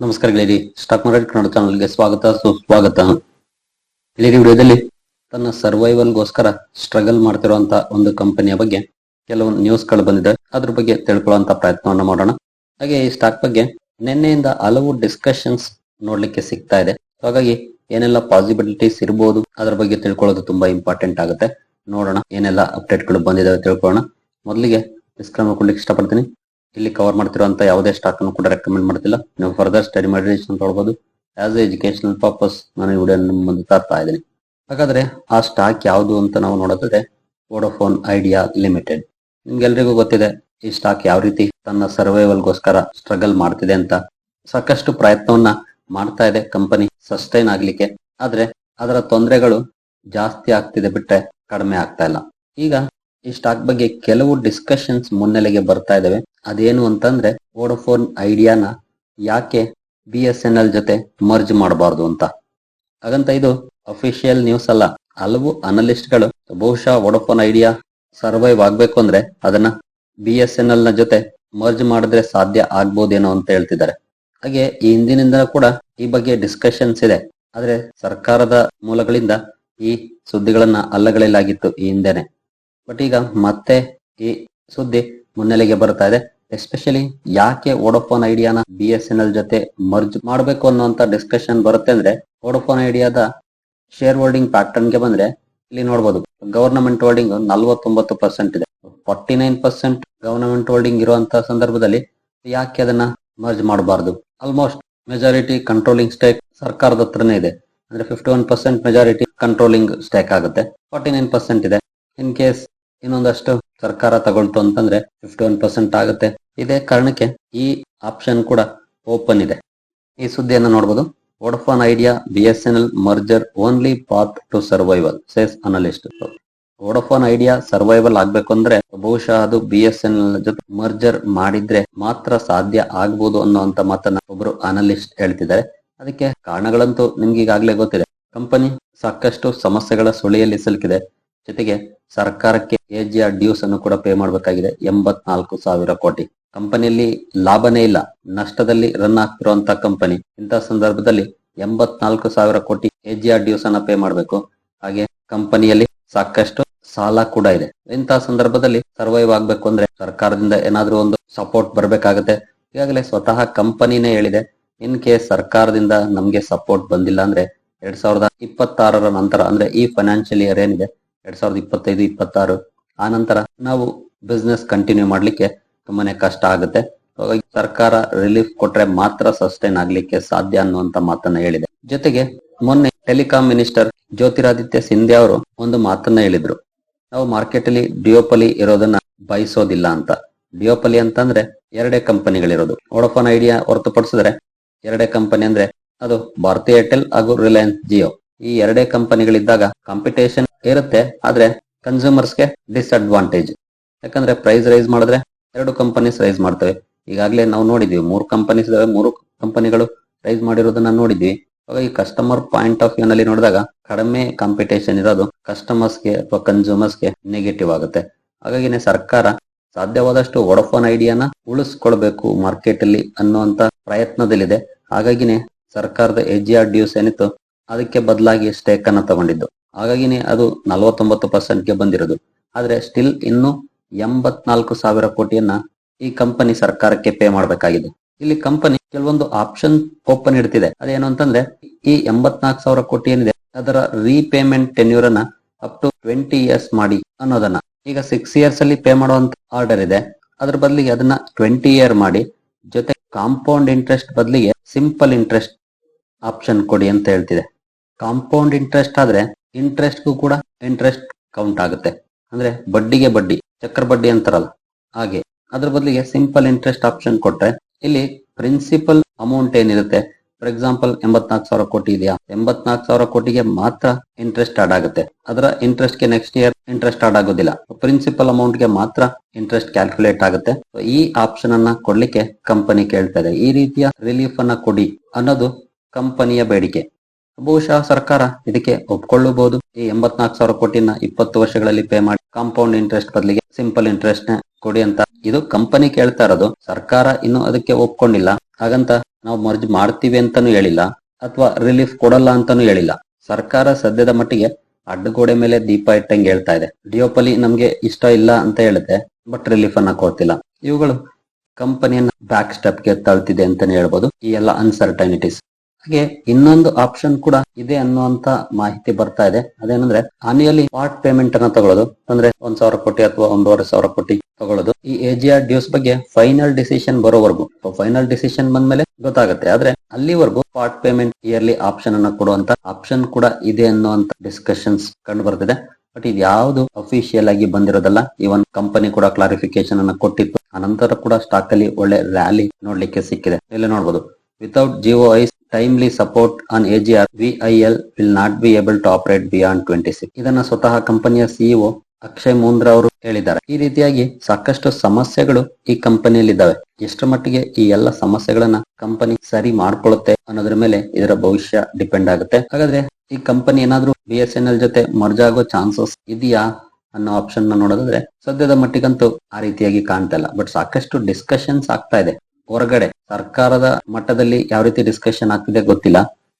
ನಮಸ್ಕಾರ ಗೆಳೆಯರಿ. Stock market Kannada ಚಾನಲ್ಗೆ ಸ್ವಾಗತ, ಸುಸ್ವಾಗತ. ಗೆಳೆಯರಿ, ವಿಡಿಯೋದಲ್ಲಿ ತನ್ನ ಸರ್ವೈವಲ್ಗೋಸ್ಕರ ಸ್ಟ್ರಗಲ್ ಮಾಡ್ತಿರುವಂತ ಒಂದು ಕಂಪನಿಯ ಬಗ್ಗೆ ಕೆಲವೊಂದು ನ್ಯೂಸ್ಗಳು ಬಂದಿದೆ. ಅದ್ರ ಬಗ್ಗೆ ತಿಳ್ಕೊಳ್ಳುವಂತ ಪ್ರಯತ್ನವನ್ನು ಮಾಡೋಣ. ಹಾಗೆ ಈ ಸ್ಟಾಕ್ ಬಗ್ಗೆ ನಿನ್ನೆಯಿಂದ ಹಲವು ಡಿಸ್ಕಷನ್ಸ್ ನೋಡ್ಲಿಕ್ಕೆ ಸಿಗ್ತಾ ಇದೆ. ಹಾಗಾಗಿ ಏನೆಲ್ಲ ಪಾಸಿಬಿಲಿಟೀಸ್ ಇರಬಹುದು ಅದ್ರ ಬಗ್ಗೆ ತಿಳ್ಕೊಳ್ಳೋದು ತುಂಬಾ ಇಂಪಾರ್ಟೆಂಟ್ ಆಗುತ್ತೆ. ನೋಡೋಣ ಏನೆಲ್ಲ ಅಪ್ಡೇಟ್ಗಳು ಬಂದಿದಾವೆ ತಿಳ್ಕೊಳ್ಳೋಣ. ಮೊದಲಿಗೆ ಡಿಸ್ಕ್ರಮ ಕೊಡ್ಲಿಕ್ಕೆ ಇಷ್ಟಪಡ್ತೀನಿ. ಇಲ್ಲಿ ಕವರ್ ಮಾಡ್ತಿರುವಂತ ಯಾವುದೇ ಸ್ಟಾಕ್ ಅನ್ನು ಕೂಡ ರೆಕಮೆಂಡ್ ಮಾಡ್ತಿಲ್ಲ. ನೀವು ಫರ್ದರ್ ಸ್ಟಡಿ ಮಾಡಿ ಹೇಳ್ಬೋದು ಆಸ್ ಎಜುಕೇಶನಲ್ ಪರ್ಪಸ್ ನಾನು ಈ ವಿಡಿಯೋ ಮುಂದೆ ತರ್ತಾ ಇದ್ದೀನಿ. ಹಾಗಾದ್ರೆ ಆ ಸ್ಟಾಕ್ ಯಾವುದು ಅಂತ ನಾವು ನೋಡೋದಾದ್ರೆ ವೋಡೋಫೋನ್ ಐಡಿಯಾ ಲಿಮಿಟೆಡ್ ನಿಮ್ಗೆಲ್ರಿಗೂ ಗೊತ್ತಿದೆ, ಈ ಸ್ಟಾಕ್ ಯಾವ ರೀತಿ ತನ್ನ ಸರ್ವೈವಲ್ ಗೋಸ್ಕರ ಸ್ಟ್ರಗಲ್ ಮಾಡ್ತಿದೆ ಅಂತ. ಸಾಕಷ್ಟು ಪ್ರಯತ್ನವನ್ನ ಮಾಡ್ತಾ ಇದೆ ಕಂಪನಿ ಸಸ್ಟೈನ್ ಆಗ್ಲಿಕ್ಕೆ. ಆದ್ರೆ ಅದರ ತೊಂದರೆಗಳು ಜಾಸ್ತಿ ಆಗ್ತಿದೆ ಬಿಟ್ರೆ ಕಡಿಮೆ ಆಗ್ತಾ ಇಲ್ಲ. ಈಗ ಈ ಸ್ಟಾಕ್ ಬಗ್ಗೆ ಕೆಲವು ಡಿಸ್ಕಷನ್ಸ್ ಮುನ್ನೆಲೆಗೆ ಬರ್ತಾ ಇದಾವೆ. ಅದೇನು ಅಂತಂದ್ರೆ ವೋಡೋಫೋನ್ ಐಡಿಯಾನ ಯಾಕೆ ಬಿ ಎಸ್ ಎನ್ ಎಲ್ ಜೊತೆ ಮರ್ಜ್ ಮಾಡಬಾರ್ದು ಅಂತ. ಹಾಗಂತ ಇದು ಅಫಿಷಿಯಲ್ ನ್ಯೂಸ್ ಅಲ್ಲ. ಹಲವು ಅನಲಿಸ್ಟ್ಗಳು ಬಹುಶಃ ವೋಡೋಫೋನ್ ಐಡಿಯಾ ಸರ್ವೈವ್ ಆಗ್ಬೇಕು ಅಂದ್ರೆ ಅದನ್ನ ಬಿ ಎಸ್ ಎನ್ ಎಲ್ನ ಜೊತೆ ಮರ್ಜ್ ಮಾಡಿದ್ರೆ ಸಾಧ್ಯ ಆಗ್ಬೋದೇನೋ ಅಂತ ಹೇಳ್ತಿದ್ದಾರೆ. ಹಾಗೆ ಈ ಹಿಂದಿನಿಂದ ಕೂಡ ಈ ಬಗ್ಗೆ ಡಿಸ್ಕಷನ್ಸ್ ಇದೆ. ಆದ್ರೆ ಸರ್ಕಾರದ ಮೂಲಗಳಿಂದ ಈ ಸುದ್ದಿಗಳನ್ನ ಅಲ್ಲಗಳಿಲಾಗಿತ್ತು ಈ ಹಿಂದೆನೆ. ಬಟ್ ಈಗ ಮತ್ತೆ ಈ ಸುದ್ದಿ ಮುನ್ನೆಲೆಗೆ ಬರ್ತಾ ಇದೆ. ಎಸ್ಪೆಷಲಿ ಯಾಕೆ ವೋಡೋಫೋನ್ ಐಡಿಯಾನ ಬಿ ಎಸ್ ಎನ್ ಎಲ್ ಜೊತೆ ಮರ್ಜ್ ಮಾಡಬೇಕು ಅನ್ನುವಂತ ಡಿಸ್ಕಷನ್ ಬರುತ್ತೆ ಅಂದ್ರೆ ವೋಡೋಫೋನ್ ಐಡಿಯಾದ ಶೇರ್ ಹೋಲ್ಡಿಂಗ್ ಪ್ಯಾಟರ್ನ್ಗೆ ಬಂದ್ರೆ ಇಲ್ಲಿ ನೋಡಬಹುದು ಗವರ್ನಮೆಂಟ್ ಹೋಲ್ಡಿಂಗ್ ನಲ್ವತ್ತೊಂಬತ್ತು ಪರ್ಸೆಂಟ್ ಇದೆ. Forty nine percent government holding ಇರುವಂತ ಸಂದರ್ಭದಲ್ಲಿ ಯಾಕೆ ಅದನ್ನ ಮರ್ಜ್ ಮಾಡಬಾರ್ದು? ಆಲ್ಮೋಸ್ಟ್ ಮೆಜಾರಿಟಿ ಕಂಟ್ರೋಲಿಂಗ್ ಸ್ಟೇಕ್ ಸರ್ಕಾರದ ಹತ್ರನೇ ಇದೆ. ಅಂದ್ರೆ fifty one percent majority controlling stake ಆಗುತ್ತೆ. ಫಾರ್ಟಿ ನೈನ್ ಪರ್ಸೆಂಟ್ ಇದೆ. ಇನ್ ಕೇಸ್ ಇನ್ನೊಂದಷ್ಟು ಸರ್ಕಾರ ತಗೊಳ್ತು ಅಂತಂದ್ರೆ ಫಿಫ್ಟಿ ಒನ್ ಪರ್ಸೆಂಟ್ ಆಗುತ್ತೆ. ಇದೇ ಕಾರಣಕ್ಕೆ ಈ ಆಪ್ಷನ್ ಕೂಡ ಓಪನ್ ಇದೆ. ಈ ಸುದ್ದಿಯನ್ನು ನೋಡಬಹುದು Vodafone Idea B S N L merger only path to survival says analyst Vodafone Idea survival ಆಗ್ಬೇಕು ಅಂದ್ರೆ ಬಹುಶಃ ಅದು ಬಿ ಎಸ್ ಎನ್ ಎಲ್ ಜೊತೆ ಮರ್ಜರ್ ಮಾಡಿದ್ರೆ ಮಾತ್ರ ಸಾಧ್ಯ ಆಗ್ಬಹುದು ಅನ್ನುವಂತ ಮಾತನ್ನ ಒಬ್ರು ಅನಲಿಸ್ಟ್ ಹೇಳ್ತಿದ್ದಾರೆ. ಅದಕ್ಕೆ ಕಾರಣಗಳಂತೂ ನಿಮ್ಗೆ ಈಗಾಗಲೇ ಗೊತ್ತಿದೆ. ಕಂಪನಿ ಸಾಕಷ್ಟು ಸಮಸ್ಯೆಗಳ ಸುಳಿಯಲ್ಲಿ ಸಿಲುಕಿದೆ. ಜೊತೆಗೆ ಸರ್ಕಾರಕ್ಕೆ ಎಜಿಆರ್ ಡ್ಯೂಸ್ ಅನ್ನು ಕೂಡ ಪೇ ಮಾಡಬೇಕಾಗಿದೆ. ಎಂಬತ್ನಾಲ್ಕು ಸಾವಿರ ಕೋಟಿ. ಕಂಪನಿಯಲ್ಲಿ ಲಾಭನೇ ಇಲ್ಲ. ನಷ್ಟದಲ್ಲಿ ರನ್ ಆಗ್ತಿರುವಂತ ಕಂಪನಿ. ಇಂತಹ ಸಂದರ್ಭದಲ್ಲಿ ಎಂಬತ್ನಾಲ್ಕು ಸಾವಿರ ಕೋಟಿ ಎಜಿಆರ್ ಡ್ಯೂಸ್ ಅನ್ನ ಪೇ ಮಾಡಬೇಕು. ಹಾಗೆ ಕಂಪನಿಯಲ್ಲಿ ಸಾಕಷ್ಟು ಸಾಲ ಕೂಡ ಇದೆ. ಇಂತಹ ಸಂದರ್ಭದಲ್ಲಿ ಸರ್ವೈವ್ ಆಗ್ಬೇಕು ಅಂದ್ರೆ ಸರ್ಕಾರದಿಂದ ಏನಾದ್ರೂ ಒಂದು ಸಪೋರ್ಟ್ ಬರ್ಬೇಕಾಗತ್ತೆ. ಈಗಾಗಲೇ ಸ್ವತಃ ಕಂಪನಿನೇ ಹೇಳಿದೆ. ಇನ್ ಕೇಸ್ ಸರ್ಕಾರದಿಂದ ನಮ್ಗೆ ಸಪೋರ್ಟ್ ಬಂದಿಲ್ಲ ಅಂದ್ರೆ ಎರಡ್ ಸಾವಿರದ ಇಪ್ಪತ್ತಾರರ ನಂತರ ಅಂದ್ರೆ ಈ ಫೈನಾನ್ಷಿಯಲ್ ಇಯರ್ ಏನಿದೆ ಎರಡ್ ಸಾವಿರದ ಇಪ್ಪತ್ತೈದು, ಇಪ್ಪತ್ತಾರು. ಆ ನಂತರ ನಾವು ಬಿಸ್ನೆಸ್ ಕಂಟಿನ್ಯೂ ಮಾಡ್ಲಿಕ್ಕೆ ತುಂಬಾನೇ ಕಷ್ಟ ಆಗುತ್ತೆ. ಸರ್ಕಾರ ರಿಲೀಫ್ ಕೊಟ್ರೆ ಮಾತ್ರ ಸಸ್ಟೈನ್ ಆಗ್ಲಿಕ್ಕೆ ಸಾಧ್ಯ ಅನ್ನುವಂತ ಮಾತನ್ನ ಹೇಳಿದೆ. ಜೊತೆಗೆ ಮೊನ್ನೆ ಟೆಲಿಕಾಂ ಮಿನಿಸ್ಟರ್ ಜ್ಯೋತಿರಾದಿತ್ಯ ಸಿಂಧ್ಯಾ ಅವರು ಒಂದು ಮಾತನ್ನ ಹೇಳಿದ್ರು. ನಾವು ಮಾರ್ಕೆಟ್ ಅಲ್ಲಿ ಡಿಯೋಪಲಿ ಇರೋದನ್ನ ಬಯಸೋದಿಲ್ಲ ಅಂತ. ಡಿಯೋಪಲಿ ಅಂತಂದ್ರೆ ಎರಡೇ ಕಂಪನಿಗಳಿರೋದು. ವೋಡಫೋನ್ ಐಡಿಯಾ ಹೊರತುಪಡಿಸಿದ್ರೆ ಎರಡೇ ಕಂಪನಿ ಅಂದ್ರೆ ಅದು ಭಾರತಿ ಏರ್ಟೆಲ್ ಹಾಗೂ ರಿಲಯನ್ಸ್ ಜಿಯೋ ಈ ಎರಡೇ ಕಂಪನಿಗಳಿದ್ದಾಗ ಕಾಂಪಿಟೇಷನ್ ಇರುತ್ತೆ, ಆದ್ರೆ ಕನ್ಸ್ಯೂಮರ್ಸ್ಗೆ ಡಿಸ್ಅಡ್ವಾಂಟೇಜ್ ಯಾಕಂದ್ರೆ ಪ್ರೈಸ್ ರೈಸ್ ಮಾಡಿದ್ರೆ ಎರಡು ಕಂಪನೀಸ್ ರೈಸ್ ಮಾಡ್ತವೆ. ಈಗಾಗಲೇ ನಾವು ನೋಡಿದ್ವಿ, ಮೂರು ಕಂಪನೀಸ್ ಮೂರು ಕಂಪನಿಗಳು ರೈಸ್ ಮಾಡಿರೋದನ್ನ ನೋಡಿದ್ವಿ. ಹಾಗಾಗಿ ಕಸ್ಟಮರ್ ಪಾಯಿಂಟ್ ಆಫ್ ವ್ಯೂ ನಲ್ಲಿ ನೋಡಿದಾಗ ಕಡಿಮೆ ಕಾಂಪಿಟೇಷನ್ ಇರೋದು ಕಸ್ಟಮರ್ಸ್ಗೆ ಅಥವಾ ಕನ್ಸ್ಯೂಮರ್ಸ್ಗೆ ನೆಗೆಟಿವ್ ಆಗುತ್ತೆ. ಹಾಗಾಗಿನೇ ಸರ್ಕಾರ ಸಾಧ್ಯವಾದಷ್ಟು ವೋಡಫೋನ್ ಐಡಿಯಾನ ಉಳಿಸ್ಕೊಳ್ಬೇಕು ಮಾರ್ಕೆಟ್ ಅಲ್ಲಿ ಅನ್ನುವಂತ ಪ್ರಯತ್ನದಲ್ಲಿದೆ. ಹಾಗಾಗಿನೇ ಸರ್ಕಾರದ ಎಜಿ ಆರ್ ಡ್ಯೂಸ್ ಏನಿತ್ತು ಅದಕ್ಕೆ ಬದಲಾಗಿ ಸ್ಟೇಕ್ ಅನ್ನ ತಗೊಂಡಿದ್ದು. ಹಾಗಾಗಿನೇ ಅದು ನಲವತ್ತೊಂಬತ್ತು ಪರ್ಸೆಂಟ್ಗೆ ಬಂದಿರೋದು. ಆದ್ರೆ ಸ್ಟಿಲ್ ಇನ್ನು ಎಂಬತ್ನಾಲ್ಕು ಸಾವಿರ ಕೋಟಿಯನ್ನ ಈ ಕಂಪನಿ ಸರ್ಕಾರಕ್ಕೆ ಪೇ ಮಾಡಬೇಕಾಗಿದೆ. ಇಲ್ಲಿ ಕಂಪನಿ ಕೆಲವೊಂದು ಆಪ್ಷನ್ ಓಪನ್ ಇಡ್ತಿದೆ ಅದೇನು ಅಂತಂದ್ರೆ ಈ ಎಂಬತ್ನಾಲ್ಕು ಸಾವಿರ ಕೋಟಿ ಏನಿದೆ, ಅದರ ರೀಪೇಮೆಂಟ್ ಟೆನ್ಯೂರ್ ಅನ್ನ ಅಪ್ ಟು ಟ್ವೆಂಟಿ ಇಯರ್ಸ್ ಮಾಡಿ ಅನ್ನೋದನ್ನ. ಈಗ ಸಿಕ್ಸ್ ಇಯರ್ಸ್ ಅಲ್ಲಿ ಪೇ ಮಾಡುವಂತ ಆರ್ಡರ್ ಇದೆ. ಅದ್ರ ಬದಲಿಗೆ ಅದನ್ನ ಟ್ವೆಂಟಿ ಇಯರ್ ಮಾಡಿ, ಜೊತೆ ಕಾಂಪೌಂಡ್ ಇಂಟ್ರೆಸ್ಟ್ ಬದಲಿಗೆ ಸಿಂಪಲ್ ಇಂಟ್ರೆಸ್ಟ್ ಆಪ್ಷನ್ ಕೊಡಿ ಅಂತ ಹೇಳ್ತಿದೆ. ಕಾಂಪೌಂಡ್ ಇಂಟ್ರೆಸ್ಟ್ ಆದ್ರೆ ಇಂಟ್ರೆಸ್ಟ್ಗೂ ಕೂಡ ಇಂಟ್ರೆಸ್ಟ್ ಕೌಂಟ್ ಆಗುತ್ತೆ. ಅಂದ್ರೆ ಬಡ್ಡಿಗೆ ಬಡ್ಡಿ, ಚಕ್ರ ಬಡ್ಡಿ ಅಂತಾರಲ್ಲ, ಹಾಗೆ. ಅದ್ರ ಬದಲಿಗೆ ಸಿಂಪಲ್ ಇಂಟ್ರೆಸ್ಟ್ ಆಪ್ಷನ್ ಕೊಟ್ರೆ ಇಲ್ಲಿ ಪ್ರಿನ್ಸಿಪಲ್ ಅಮೌಂಟ್ ಏನಿರುತ್ತೆ? ಫಾರ್ ಎಕ್ಸಾಂಪಲ್ ಎಂಬತ್ನಾಲ್ಕು ಸಾವಿರ ಕೋಟಿ ಇದೆಯಾ? ಎಂಬತ್ನಾಲ್ಕು ಸಾವಿರ ಕೋಟಿಗೆ ಮಾತ್ರ ಇಂಟ್ರೆಸ್ಟ್ ಆಡ್ ಆಗುತ್ತೆ. ಅದರ ಇಂಟ್ರೆಸ್ಟ್ಗೆ ನೆಕ್ಸ್ಟ್ ಇಯರ್ ಇಂಟ್ರೆಸ್ಟ್ ಆಡ್ ಆಗೋದಿಲ್ಲ. ಪ್ರಿನ್ಸಿಪಲ್ ಅಮೌಂಟ್ಗೆ ಮಾತ್ರ ಇಂಟ್ರೆಸ್ಟ್ ಕ್ಯಾಲ್ಕುಲೇಟ್ ಆಗುತ್ತೆ. ಈ ಆಪ್ಷನ್ ಅನ್ನ ಕೊಡ್ಲಿಕ್ಕೆ ಕಂಪನಿ ಕೇಳ್ತಾ ಇದೆ. ಈ ರೀತಿಯ ರಿಲೀಫ್ ಅನ್ನ ಕೊಡಿ ಅನ್ನೋದು ಕಂಪನಿಯ ಬೇಡಿಕೆ. ಬಹುಶಃ ಸರ್ಕಾರ ಇದಕ್ಕೆ ಒಪ್ಕೊಳ್ಳಬಹುದು. ಈ ಎಂಬತ್ನಾಲ್ಕು ಸಾವಿರ ಕೋಟಿನ ಇಪ್ಪತ್ತು ವರ್ಷಗಳಲ್ಲಿ ಪೇ ಮಾಡಿ ಕಾಂಪೌಂಡ್ ಇಂಟ್ರೆಸ್ಟ್ ಬದಲಿಗೆ ಸಿಂಪಲ್ ಇಂಟ್ರೆಸ್ಟ್ನ ಕೊಡಿ ಅಂತ ಇದು ಕಂಪನಿ ಕೇಳ್ತಾ ಇರೋದು. ಸರ್ಕಾರ ಇನ್ನು ಅದಕ್ಕೆ ಒಪ್ಕೊಂಡಿಲ್ಲ. ಹಾಗಂತ ನಾವು ಮರ್ಜ್ ಮಾಡ್ತೀವಿ ಅಂತಾನು ಹೇಳಿಲ್ಲ ಅಥವಾ ರಿಲೀಫ್ ಕೊಡಲ್ಲ ಅಂತಾನು ಹೇಳಿಲ್ಲ. ಸರ್ಕಾರ ಸದ್ಯದ ಮಟ್ಟಿಗೆ ಅಡ್ಡಗೋಡೆ ಮೇಲೆ ದೀಪ ಇಟ್ಟಂಗೆ ಹೇಳ್ತಾ ಇದೆ. ಡಿಯೋಪಲಿ ನಮ್ಗೆ ಇಷ್ಟ ಇಲ್ಲ ಅಂತ ಹೇಳುತ್ತೆ ಬಟ್ ರಿಲೀಫ್ ಅನ್ನ ಕೊಡ್ತಿಲ್ಲ. ಇವುಗಳು ಕಂಪನಿಯನ್ನ ಬ್ಯಾಕ್ ಸ್ಟೆಪ್ಗೆ ತಳ್ತಿದೆ ಅಂತಾನೆ ಹೇಳ್ಬೋದು. ಈ ಎಲ್ಲ ಅನ್ಸರ್ಟನಿಟೀಸ್ ಹಾಗೆ ಇನ್ನೊಂದು ಆಪ್ಷನ್ ಕೂಡ ಇದೆ ಅನ್ನುವಂತ ಮಾಹಿತಿ ಬರ್ತಾ ಇದೆ. ಅದೇನಂದ್ರೆ ಆನಿಯಲಿ ಪಾರ್ಟ್ ಪೇಮೆಂಟ್ ಅನ್ನ ತಗೊಳ್ಳೋದು. ಅಂದ್ರೆ ಒಂದ್ ಸಾವಿರ ಕೋಟಿ ಅಥವಾ ಒಂದೂವರೆ ಸಾವಿರ ಕೋಟಿ ತಗೊಳ್ಳೋದು. ಈ ಎಜಿಆರ್ ಡ್ಯೂಸ್ ಬಗ್ಗೆ ಫೈನಲ್ ಡಿಸಿಷನ್ ಬರೋವರೆಗೂ ಫೈನಲ್ ಡಿಸಿಷನ್ ಬಂದ್ಮೇಲೆ ಗೊತ್ತಾಗುತ್ತೆ. ಆದ್ರೆ ಅಲ್ಲಿವರೆಗೂ ಪಾರ್ಟ್ ಪೇಮೆಂಟ್ ಇಯರ್ಲಿ ಆಪ್ಷನ್ ಅನ್ನ ಕೊಡುವಂತ ಆಪ್ಷನ್ ಕೂಡ ಇದೆ ಅನ್ನುವಂತ ಡಿಸ್ಕಷನ್ಸ್ ಕಂಡು ಬರ್ತಿದೆ. ಬಟ್ ಇದು ಯಾವುದು ಅಫಿಷಿಯಲ್ ಆಗಿ ಬಂದಿರೋದಲ್ಲ ಇವನ್ ಕಂಪನಿ ಕೂಡ ಕ್ಲಾರಿಫಿಕೇಶನ್ ಅನ್ನ ಕೊಟ್ಟಿತ್ತು. ಅನಂತರ ಕೂಡ ಸ್ಟಾಕ್ ಅಲ್ಲಿ ಒಳ್ಳೆ ರ್ಯಾಲಿ ನೋಡ್ಲಿಕ್ಕೆ ಸಿಕ್ಕಿದೆ. ಇಲ್ಲಿ ನೋಡಬಹುದು I timely support on AGR VIL will not be able to operate beyond twenty six ಇದನ್ನ ಸ್ವತಃ ಕಂಪನಿಯ ಸಿಇಒ ಅಕ್ಷಯ್ ಮುಂದ್ರ ಅವರು ಹೇಳಿದ್ದಾರೆ. ಈ ರೀತಿಯಾಗಿ ಸಾಕಷ್ಟು ಸಮಸ್ಯೆಗಳು ಈ ಕಂಪನಿಯಲ್ಲಿ ಇದ್ದಾವೆ ಎಷ್ಟರ ಮಟ್ಟಿಗೆ ಈ ಎಲ್ಲ ಸಮಸ್ಯೆಗಳನ್ನ ಕಂಪನಿ ಸರಿ ಮಾಡ್ಕೊಳ್ಳುತ್ತೆ ಅನ್ನೋದ್ರ ಮೇಲೆ ಇದರ ಭವಿಷ್ಯ ಡಿಪೆಂಡ್ ಆಗುತ್ತೆ. ಹಾಗಾದ್ರೆ ಈ ಕಂಪನಿ ಏನಾದ್ರೂ ಬಿ ಎಸ್ ಎನ್ ಎಲ್ ಜೊತೆ ಮರ್ಜ್ ಆಗೋ ಚಾನ್ಸಸ್ ಇದೆಯಾ ಅನ್ನೋ ಆಪ್ಷನ್ನ ನೋಡೋದಾದ್ರೆ ಸದ್ಯದ ಮಟ್ಟಿಗಂತೂ ಆ ರೀತಿಯಾಗಿ ಕಾಣ್ತಾ ಇಲ್ಲ. ಬಟ್ ಸಾಕಷ್ಟು ಡಿಸ್ಕಷನ್ಸ್ ಆಗ್ತಾ ಇದೆ. ಹೊರಗಡೆ ಸರ್ಕಾರದ ಮಟ್ಟದಲ್ಲಿ ಯಾವ ರೀತಿ ಡಿಸ್ಕಷನ್ ಆಗ್ತಿದೆ ಗೊತ್ತಿಲ್ಲ.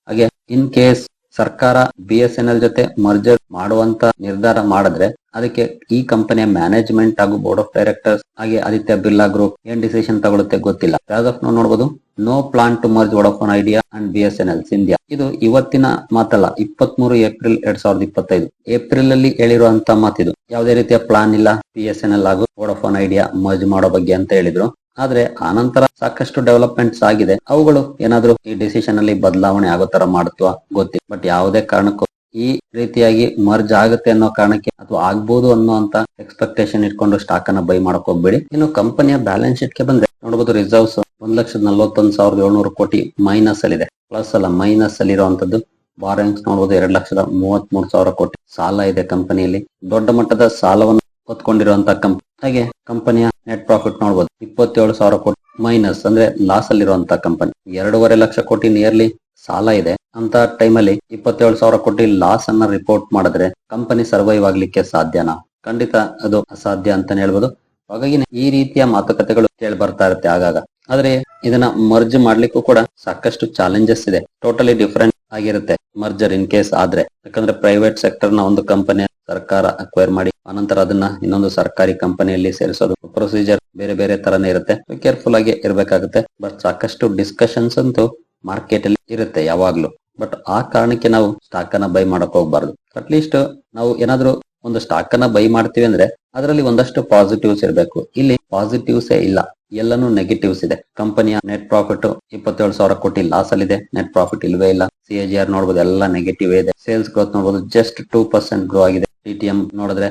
ಹಾಗೆ ಇನ್ ಕೇಸ್ ಸರ್ಕಾರ ಬಿ ಎಸ್ ಎನ್ ಎಲ್ ಜೊತೆ ಮರ್ಜರ್ ಮಾಡುವಂತ ನಿರ್ಧಾರ ಮಾಡಿದ್ರೆ ಅದಕ್ಕೆ ಈ ಕಂಪನಿಯ ಮ್ಯಾನೇಜ್ಮೆಂಟ್ ಹಾಗೂ ಬೋರ್ಡ್ ಆಫ್ ಡೈರೆಕ್ಟರ್ಸ್ ಹಾಗೆ ಆದಿತ್ಯ ಬಿರ್ಲಾ ಗ್ರೂಪ್ ಏನ್ ಡಿಸಿಷನ್ ತಗೊಳುತ್ತೆ ಗೊತ್ತಿಲ್ಲ. ನೋಡಬಹುದು no plan to merge Vodafone Idea and B S N L India ಇದು ಇವತ್ತಿನ ಮಾತಲ್ಲ, ಇಪ್ಪತ್ಮೂರು ಏಪ್ರಿಲ್ ಎರಡ್ ಸಾವಿರದ ಇಪ್ಪತ್ತೈದು. ಏಪ್ರಿಲ್ ಅಲ್ಲಿ ಹೇಳಿರುವಂತ ಮಾತಿದು. ಯಾವುದೇ ರೀತಿಯ ಪ್ಲಾನ್ ಇಲ್ಲ ಬಿ ಎಸ್ ಎನ್ ಎಲ್ ಹಾಗೂ ವೋಡಾಫೋನ್ ಐಡಿಯಾ ಮರ್ಜ್ ಮಾಡೋ ಬಗ್ಗೆ ಅಂತ ಹೇಳಿದ್ರು. ಆದ್ರೆ ಆನಂತರ ಸಾಕಷ್ಟು ಡೆವಲಪ್ಮೆಂಟ್ಸ್ ಆಗಿದೆ. ಅವುಗಳು ಏನಾದ್ರೂ ಈ ಡಿಸಿಷನ್ ಅಲ್ಲಿ ಬದಲಾವಣೆ ಆಗೋ ತರ ಮಾಡುತ್ತ ಗೊತ್ತಿಲ್ಲ. ಬಟ್ ಯಾವುದೇ ಕಾರಣಕ್ಕೂ ಈ ರೀತಿಯಾಗಿ ಮರ್ಜ್ ಆಗುತ್ತೆ ಅನ್ನೋ ಕಾರಣಕ್ಕೆ ಅಥವಾ ಆಗ್ಬಹುದು ಅನ್ನೋಂತ ಎಕ್ಸ್ಪೆಕ್ಟೇಷನ್ ಇಟ್ಕೊಂಡು ಸ್ಟಾಕ್ ಅನ್ನ ಬೈ ಮಾಡಕ್ ಹೋಗ್ಬೇಡಿ. ಇನ್ನು ಕಂಪನಿಯ ಬ್ಯಾಲೆನ್ಸ್ ಶೀಟ್ಗೆ ಬಂದ್ರೆ ನೋಡಬಹುದು ರಿಸರ್ವ್ಸ್ ಒಂದ್ ಲಕ್ಷದ ನಲವತ್ತೊಂದು ಸಾವಿರದ ಏಳ್ನೂರು ಕೋಟಿ ಮೈನಸ್ ಅಲ್ಲಿ ಇದೆ ಪ್ಲಸ್ ಅಲ್ಲ ಮೈನಸ್ ಅಲ್ಲಿ ಇರುವಂತದ್ದು ಬಾರಿಂಗ್ಸ್ ನೋಡಬಹುದು ಎರಡ್ ಲಕ್ಷದ ಮೂವತ್ತ್ ಮೂರು ಸಾವಿರ ಕೋಟಿ ಸಾಲ ಇದೆ ಕಂಪನಿಯಲ್ಲಿ ದೊಡ್ಡ ಮಟ್ಟದ ಸಾಲವನ್ನು ಹೊತ್ಕೊಂಡಿರುವಂತಹ ಕಂಪನಿ ಹಾಗೆ ಕಂಪನಿಯ ನೆಟ್ ಪ್ರಾಫಿಟ್ ನೋಡಬಹುದು ಇಪ್ಪತ್ತೇಳು ಸಾವಿರ ಕೋಟಿ ಮೈನಸ್ ಅಂದ್ರೆ ಲಾಸ್ ಅಲ್ಲಿರುವಂತಹ ಕಂಪನಿ. ಎರಡೂವರೆ ಲಕ್ಷ ಕೋಟಿ ನಿಯರ್ಲಿ ಸಾಲ ಇದೆ. ಅಂತ ಟೈಮಲ್ಲಿ ಇಪ್ಪತ್ತೇಳು ಸಾವಿರ ಕೋಟಿ ಲಾಸ್ ಅನ್ನ ರಿಪೋರ್ಟ್ ಮಾಡಿದ್ರೆ ಕಂಪನಿ ಸರ್ವೈವ್ ಆಗ್ಲಿಕ್ಕೆ ಸಾಧ್ಯನಾ? ಖಂಡಿತ ಅದು ಅಸಾಧ್ಯ ಅಂತಾನೆ ಹೇಳ್ಬೋದು. ಹಾಗಾಗಿ ಈ ರೀತಿಯ ಮಾತುಕತೆಗಳು ಕೇಳಿ ಬರ್ತಾ ಇರುತ್ತೆ ಆಗಾಗ. ಆದ್ರೆ ಇದನ್ನ ಮರ್ಜ್ ಮಾಡ್ಲಿಕ್ಕೂ ಕೂಡ ಸಾಕಷ್ಟು ಚಾಲೆಂಜಸ್ ಇದೆ. ಟೋಟಲಿ ಡಿಫರೆಂಟ್ ಆಗಿರುತ್ತೆ ಮರ್ಜರ್ ಇನ್ ಕೇಸ್ ಆದ್ರೆ. ಯಾಕಂದ್ರೆ ಪ್ರೈವೇಟ್ ಸೆಕ್ಟರ್ನ ಒಂದು ಕಂಪನಿ ಸರ್ಕಾರ ಅಕ್ವೈರ್ ಮಾಡಿ ಅನಂತರ ಅದನ್ನ ಇನ್ನೊಂದು ಸರ್ಕಾರಿ ಕಂಪನಿಯಲ್ಲಿ ಸೇರಿಸೋದು. ಪ್ರೊಸೀಜರ್ ಬೇರೆ ಬೇರೆ ತರನೇ ಇರುತ್ತೆ. ಕೇರ್ಫುಲ್ ಆಗಿ ಇರ್ಬೇಕಾಗುತ್ತೆ. ಬಟ್ ಸಾಕಷ್ಟು ಡಿಸ್ಕಷನ್ಸ್ ಅಂತೂ ಮಾರ್ಕೆಟ್ ಅಲ್ಲಿ ಇರುತ್ತೆ ಯಾವಾಗ್ಲೂ. ಬಟ್ ಆ ಕಾರಣಕ್ಕೆ ನಾವು ಸ್ಟಾಕ್ ಅನ್ನ ಬೈ ಮಾಡಕ್ ಹೋಗ್ಬಾರ್ದು. ಅಟ್ಲೀಸ್ಟ್ ನಾವು ಏನಾದ್ರೂ ಒಂದು ಸ್ಟಾಕ್ ಅನ್ನ ಬೈ ಮಾಡ್ತೀವಿ ಅಂದ್ರೆ ಅದರಲ್ಲಿ ಒಂದಷ್ಟು ಪಾಸಿಟಿವ್ಸ್ ಇರಬೇಕು. ಇಲ್ಲಿ ಪಾಸಿಟಿವ್ಸೇ ಇಲ್ಲ. ಎಲ್ಲಾನು ನೆಗೆಟಿವ್ಸ್ ಇದೆ. ಕಂಪನಿಯ ನೆಟ್ ಪ್ರಾಫಿಟ್ ಇಪ್ಪತ್ತೇಳು ಸಾವಿರ ಕೋಟಿ ಲಾಸ್ ಅಲ್ಲಿ ಇದೆ ನೆಟ್ ಪ್ರಾಫಿಟ್ ಇಲ್ವೇ ಇಲ್ಲ. ಸಿ ಎ ಜಿ ಆರ್ ನೋಡಬಹುದು ಎಲ್ಲ ನೆಗೆಟಿವ್ ಇದೆ. ಸೇಲ್ಸ್ ಗ್ರೋತ್ ನೋಡಬಹುದು ಜಸ್ಟ್ ಟೂ ಪರ್ಸೆಂಟ್ ಗ್ರೋ ಆಗಿದೆ. ಟಿ ಟಿ ಎಂ ನೋಡಿದ್ರೆ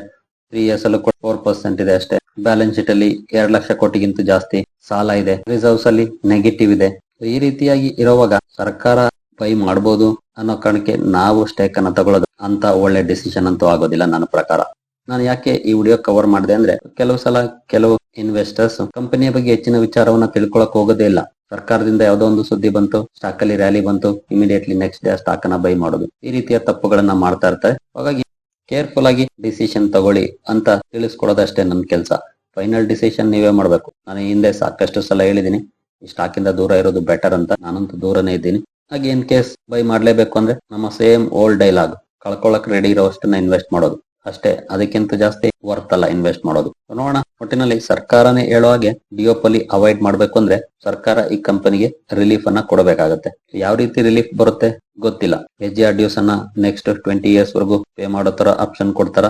ತ್ರೀ ಇಯರ್ಸ್ ಅಲ್ಲೂ ಫೋರ್ ಪರ್ಸೆಂಟ್ ಇದೆ ಅಷ್ಟೇ. ಬ್ಯಾಲೆನ್ಸ್ ಶೀಟ್ ಅಲ್ಲಿ ಎರಡು ಲಕ್ಷ ಕೋಟಿಗಿಂತ ಜಾಸ್ತಿ ಸಾಲ ಇದೆ. ರಿಸರ್ವ್ಸ್ ಅಲ್ಲಿ ನೆಗೆಟಿವ್ ಇದೆ. ಈ ರೀತಿಯಾಗಿ ಇರುವಾಗ ಸರ್ಕಾರ ಬೈ ಮಾಡಬಹುದು ಅನ್ನೋ ಕಾರಣಕ್ಕೆ ನಾವು ಸ್ಟೇಕ್ ಅನ್ನ ತಗೊಳ್ಳೋದು ಅಂತ ಒಳ್ಳೆ ಡಿಸಿಷನ್ ಅಂತೂ ಆಗೋದಿಲ್ಲ ನನ್ನ ಪ್ರಕಾರ. ನಾನು ಯಾಕೆ ಈ ವಿಡಿಯೋ ಕವರ್ ಮಾಡಿದೆ ಅಂದ್ರೆ, ಕೆಲವು ಸಲ ಕೆಲವು ಇನ್ವೆಸ್ಟರ್ಸ್ ಕಂಪನಿಯ ಬಗ್ಗೆ ಹೆಚ್ಚಿನ ವಿಚಾರವನ್ನ ತಿಳ್ಕೊಳಕ್ ಹೋಗೋದೇ ಇಲ್ಲ. ಸರ್ಕಾರದಿಂದ ಯಾವುದೋ ಒಂದು ಸುದ್ದಿ ಬಂತು ಸ್ಟಾಕ್ ಅಲ್ಲಿ ರ್ಯಾಲಿ ಬಂತು ಇಮಿಡಿಯೇಟ್ಲಿ ನೆಕ್ಸ್ಟ್ ಡೇ ಸ್ಟಾಕ್ ಅನ್ನ ಬೈ ಮಾಡೋದು. ಈ ರೀತಿಯ ತಪ್ಪುಗಳನ್ನ ಮಾಡ್ತಾ ಇರ್ತಾರೆ. ಹಾಗಾಗಿ ಕೇರ್ಫುಲ್ ಆಗಿ ಡಿಸಿಷನ್ ತಗೊಳ್ಳಿ ಅಂತ ತಿಳಿಸ್ಕೊಡೋದಷ್ಟೇ ನನ್ನ ಕೆಲಸ. ಫೈನಲ್ ಡಿಸಿಷನ್ ನೀವೇ ಮಾಡ್ಬೇಕು. ನಾನು ಹಿಂದೆ ಸಾಕಷ್ಟು ಸಲ ಹೇಳಿದೀನಿ, ಈ ಸ್ಟಾಕ್ ಇಂದ ದೂರ ಇರೋದು ಬೆಟರ್ ಅಂತ. ನಾನಂತೂ ದೂರನೇ ಇದ್ದೀನಿ. ಹಾಗೆ ಇನ್ ಕೇಸ್ ಬೈ ಮಾಡ್ಲೇಬೇಕು ಅಂದ್ರೆ ನಮ್ಮ ಸೇಮ್ ಓಲ್ಡ್ ಡೈಲಾಗ್ ಕಳ್ಕೊಳಕ್ ರೆಡಿ ಇರೋವಷ್ಟನ್ನ ಇನ್ವೆಸ್ಟ್ ಮಾಡೋದು. ಅಷ್ಟೇ, ಅದಕ್ಕಿಂತ ಜಾಸ್ತಿ ವರ್ತ್ ಅಲ್ಲ ಇನ್ವೆಸ್ಟ್ ಮಾಡೋದು. ನೋಡೋಣ, ಒಟ್ಟಿನಲ್ಲಿ ಸರ್ಕಾರನೇ ಹೇಳೋ ಹಾಗೆ ಡಿಯೋಪಲಿ ಅವಾಯ್ಡ್ ಮಾಡ್ಬೇಕು ಅಂದ್ರೆ ಸರ್ಕಾರ ಈ ಕಂಪನಿಗೆ ರಿಲೀಫ್ ಅನ್ನ ಕೊಡಬೇಕಾಗತ್ತೆ. ಯಾವ ರೀತಿ ರಿಲೀಫ್ ಬರುತ್ತೆ? ಗೊತ್ತಿಲ್ಲ. ಎಜ್ ಆರ್ ಡ್ಯೂಸ್ ಅನ್ನ ನೆಕ್ಸ್ಟ್ ಟ್ವೆಂಟಿ ಇಯರ್ಸ್ ವರೆಗೂ ಪೇ ಮಾಡೋ ತರ ಆಪ್ಷನ್ ಕೊಡ್ತಾರ.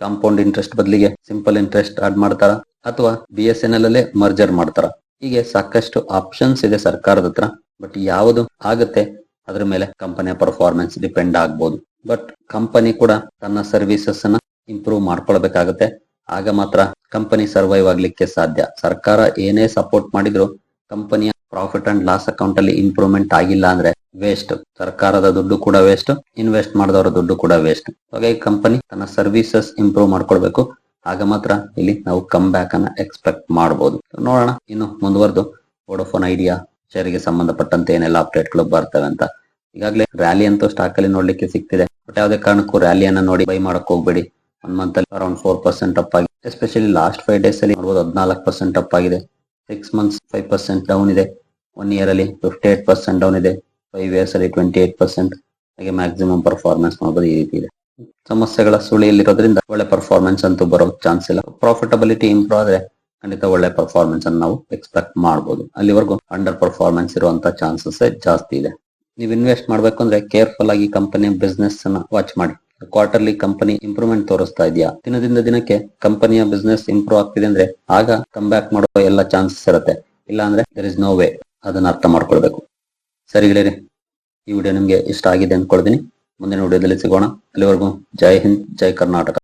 ಕಾಂಪೌಂಡ್ ಇಂಟ್ರೆಸ್ಟ್ ಬದಲಿಗೆ ಸಿಂಪಲ್ ಇಂಟ್ರೆಸ್ಟ್ ಆಡ್ ಮಾಡ್ತಾರ. ಅಥವಾ ಬಿ ಎಸ್ ಎನ್ ಎಲ್ ಅಲ್ಲೇ ಮರ್ಜರ್ ಮಾಡ್ತಾರ. ಹೀಗೆ ಸಾಕಷ್ಟು ಆಪ್ಷನ್ಸ್ ಇದೆ ಸರ್ಕಾರದ ಹತ್ರ. ಬಟ್ ಯಾವುದು ಆಗುತ್ತೆ? ಅದ್ರ ಮೇಲೆ ಕಂಪನಿಯ ಪರ್ಫಾರ್ಮೆನ್ಸ್ ಡಿಪೆಂಡ್ ಆಗ್ಬೋದು. ಬಟ್ ಕಂಪನಿ ಕೂಡ ತನ್ನ ಸರ್ವಿಸಸ್ ಅನ್ನ ಇಂಪ್ರೂವ್ ಮಾಡ್ಕೊಳ್ಬೇಕಾಗತ್ತೆ. ಆಗ ಮಾತ್ರ ಕಂಪನಿ ಸರ್ವೈವ್ ಆಗ್ಲಿಕ್ಕೆ ಸಾಧ್ಯ. ಸರ್ಕಾರ ಏನೇ ಸಪೋರ್ಟ್ ಮಾಡಿದ್ರು ಕಂಪನಿಯ ಪ್ರಾಫಿಟ್ ಅಂಡ್ ಲಾಸ್ ಅಕೌಂಟ್ ಅಲ್ಲಿ ಇಂಪ್ರೂವ್ಮೆಂಟ್ ಆಗಿಲ್ಲ ಅಂದ್ರೆ ವೇಸ್ಟ್ ಸರ್ಕಾರದ ದುಡ್ಡು ಕೂಡ ವೇಸ್ಟ್ ಇನ್ವೆಸ್ಟ್ ಮಾಡಿದವರ ದುಡ್ಡು ಕೂಡ ವೇಸ್ಟ್ ಹಾಗಾಗಿ ಕಂಪನಿ ತನ್ನ ಸರ್ವಿಸಸ್ ಇಂಪ್ರೂವ್ ಮಾಡ್ಕೊಳ್ಬೇಕು. ಆಗ ಮಾತ್ರ ಇಲ್ಲಿ ನಾವು ಕಮ್ ಬ್ಯಾಕ್ ಅನ್ನ ಎಕ್ಸ್ಪೆಕ್ಟ್ ಮಾಡಬಹುದು ನೋಡೋಣ ಇನ್ನು ಮುಂದುವರೆದು ವೋಡೋಫೋನ್ ಐಡಿಯಾ ಶೇರಿಗೆ ಸಂಬಂಧಪಟ್ಟಂತೆ ಏನೆಲ್ಲ ಅಪ್ಡೇಟ್ಗಳು ಬರ್ತವೆ ಅಂತ. ಈಗಾಗಲೇ ರ್ಯಾಲಿ ಅಂತೂ ಸ್ಟಾಕ್ ಅಲ್ಲಿ ನೋಡ್ಲಿಕ್ಕೆ ಸಿಗ್ತಿದೆ. ಬಟ್ ಯಾವುದೇ ಕಾರಣಕ್ಕೂ ರ್ಯಾಲಿಯನ್ನ ನೋಡಿ ಬೈ ಮಾಡಕ್ ಹೋಗ್ಬೇಡಿ. ಒನ್ ಮಂತ್ ಅಲ್ಲಿ ಅರೌಂಡ್ ಫೋರ್ ಪರ್ಸೆಂಟ್ ಅಪ್ ಆಗಿದೆ ಎಸ್ಪೆಷಲಿ ಲಾಸ್ಟ್ ಫೈವ್ ಡೇಸ್ ಅಲ್ಲಿ ನೋಡಬಹುದು ಹದಿನಾಲ್ಕು ಪರ್ಸೆಂಟ್ ಅಪ್ ಆಗಿದೆ. Six months five percent down ಇದೆ. ಒನ್ ಇಯರ್ ಅಲ್ಲಿ ಫಿಫ್ಟಿ ಏಟ್ ಪರ್ಸೆಂಟ್ ಡೌನ್ ಇದೆ. ಫೈವ್ ಇಯರ್ಸ್ ಅಲ್ಲಿ ಟ್ವೆಂಟಿ ಏಟ್ ಪರ್ಸೆಂಟ್ ಹಾಗೆ ಮ್ಯಾಕ್ಸಿಮಮ್ ಪರ್ಫಾರ್ಮೆನ್ಸ್ ನೋಡಬಹುದು ಈ ರೀತಿ ಇದೆ. ಸಮಸ್ಯೆಗಳ ಸುಳಿಯಲ್ಲಿರೋದ್ರಿಂದ ಒಳ್ಳೆ ಪರ್ಫಾರ್ಮೆನ್ಸ್ ಅಂತೂ ಬರೋ ಚಾನ್ಸ್ ಇಲ್ಲ. ಪ್ರಾಫಿಟಬಿಲಿಟಿ ಇಂಪ್ರೂವ್ ಆದ್ರೆ ಖಂಡಿತ ಒಳ್ಳೆ ಪರ್ಫಾರ್ಮೆನ್ಸ್ ಅನ್ನು ನಾವು ಎಕ್ಸ್ಪೆಕ್ಟ್ ಮಾಡಬಹುದು ಅಲ್ಲಿವರೆಗೂ ಅಂಡರ್ ಪರ್ಫಾರ್ಮೆನ್ಸ್ ಇರುವಂತ ಚಾನ್ಸಸ್ ಜಾಸ್ತಿ ಇದೆ. ನೀವು ಇನ್ವೆಸ್ಟ್ ಮಾಡಬೇಕು ಅಂದ್ರೆ ಕೇರ್ಫುಲ್ ಆಗಿ ಕಂಪನಿ ಬಿಸ್ನೆಸ್ ಅನ್ನ ವಾಚ್ ಮಾಡಿ. ಕ್ವಾರ್ಟರ್ಲಿ ಕಂಪನಿ ಇಂಪ್ರೂವ್ಮೆಂಟ್ ತೋರಿಸ್ತಾ ಇದೆಯಾ? ದಿನದಿಂದ ದಿನಕ್ಕೆ ಕಂಪನಿಯ ಬಿಸ್ನೆಸ್ ಇಂಪ್ರೂವ್ ಆಗ್ತಿದೆ ಅಂದ್ರೆ ಆಗ ಕಮ್ ಬ್ಯಾಕ್ ಮಾಡೋ ಎಲ್ಲ ಚಾನ್ಸಸ್ ಇರುತ್ತೆ. ಇಲ್ಲ ಅಂದ್ರೆ ದರ್ ಇಸ್ ನೋ ವೇ ಅದನ್ನ ಅರ್ಥ ಮಾಡ್ಕೊಳ್ಬೇಕು. ಸರಿ ಗೆಳೆಯರಿ, ಈ ವಿಡಿಯೋ ನಿಮ್ಗೆ ಇಷ್ಟ ಆಗಿದೆ ಅಂದ್ಕೊಳ್ತೀನಿ ಮುಂದಿನ ವಿಡಿಯೋದಲ್ಲಿ ಸಿಗೋಣ. ಅಲ್ಲಿವರೆಗೂ ಜೈ ಹಿಂದ್, ಜೈ ಕರ್ನಾಟಕ.